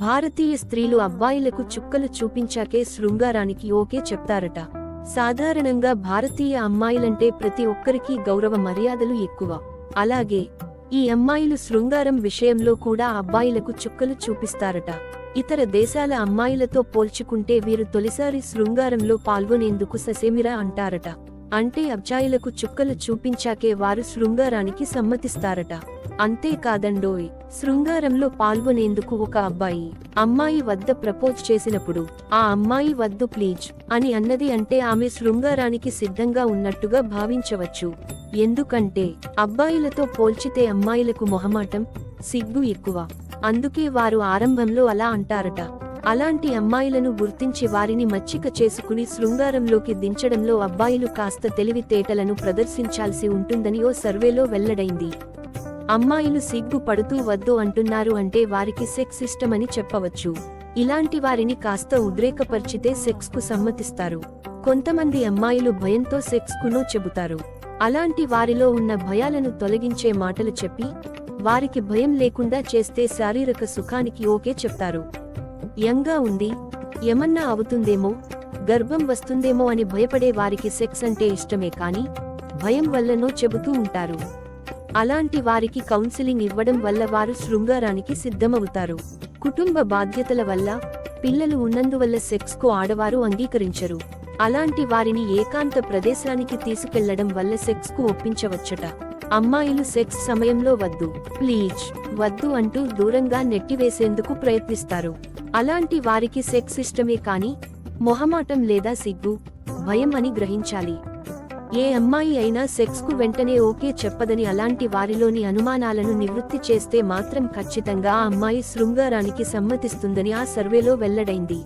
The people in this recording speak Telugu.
భారతీయ స్త్రీలు అబ్బాయిలకు చుక్కలు చూపించాకే శృంగారానికి ఓకే చెప్తారట. సాధారణంగా భారతీయ అమ్మాయిలంటే ప్రతి ఒక్కరికి గౌరవ మర్యాదలు ఎక్కువ. అలాగే ఈ అమ్మాయిలు శృంగారం విషయంలో కూడా అబ్బాయిలకు చుక్కలు చూపిస్తారట. ఇతర దేశాల అమ్మాయిలతో పోల్చుకుంటే వీరు తొలిసారి శృంగారంలో పాల్గొనేందుకు ససేమిరా అంటారట. అంటే అబ్జాయిలకు చుక్కలు చూపించాకే వారు శృంగారానికి సమ్మతిస్తారట. అంతేకాదండోయ్. శృంగారంలో పాల్గొనేందుకు ఒక అబ్బాయి. అమ్మాయి వద్ద ప్రపోజ్ చేసినప్పుడు ఆ అమ్మాయి వద్దు ప్లీజ్ అని అన్నది అంటే ఆమె శృంగారానికి సిద్ధంగా ఉన్నట్టుగా భావించవచ్చు. ఎందుకంటే అబ్బాయిలతో పోల్చితే అమ్మాయిలకు మొహమాటం సిగ్గు ఎక్కువ. అందుకే వారు ఆరంభంలో అలా అంటారట. అలాంటి అమ్మాయిలను గుర్తించి వారిని మచ్చిక చేసుకుని శృంగారంలోకి దించడంలో అబ్బాయిలు కాస్త తెలివితేటలను ప్రదర్శించాల్సి ఉంటుందని ఓ సర్వేలో వెల్లడైంది. అమ్మాయిలు సిగ్గు పడుతూ వద్దు అంటున్నారు అంటే వారికి సెక్స్ ఇష్టమని చెప్పవచ్చు. ఇలాంటి వారిని కాస్త ఉద్రేకపరిచితే సెక్స్కు సమ్మతిస్తారు. కొంతమంది అమ్మాయిలు భయంతో సెక్స్ కునో చెబుతారు. అలాంటి వారిలో ఉన్న భయాలను తొలగించే మాటలు చెప్పి వారికి భయం లేకుండా చేస్తే శారీరక సుఖానికి ఓకే చెప్తారు. యంగా ఉంది ఏమన్నా అవుతుందేమో గర్భం వస్తుందేమో అని భయపడే వారికి సెక్స్ అంటే ఇష్టమే కాని భయం వల్లనో చెబుతూ ఉంటారు. అలాంటి వారికి కౌన్సిలింగ్ ఇవ్వడం వల్ల వారు శృంగారానికి సిద్ధమవుతారు. కుటుంబ బాధ్యతల వల్ల పిల్లలు ఉన్నందువల్ల సెక్స్కు ఆడవారు అంగీకరించరు. అలాంటి వారిని ఏకాంత ప్రదేశానికి తీసుకెళ్ళడం వల్ల సెక్స్కు ఒప్పించవచ్చట. అమ్మాయిలు సెక్స్ సమయంలో వద్దు ప్లీజ్ వద్దు అంటూ దూరంగా నెట్టివేసేందుకు ప్రయత్నిస్తారు. అలాంటి వారికి సెక్స్ ఇష్టమే కానీ మొహమాటం లేదా సిగ్గు భయం అని గ్రహించాలి. ఏ అమ్మాయి అయినా సెక్స్కు వెంటనే ఓకే చెప్పదని అలాంటి వారిలోని అనుమానాలను నివృత్తి చేస్తే మాత్రం ఖచ్చితంగా ఆ అమ్మాయి శృంగారానికి సమ్మతిస్తుందని ఆ సర్వేలో వెల్లడైంది.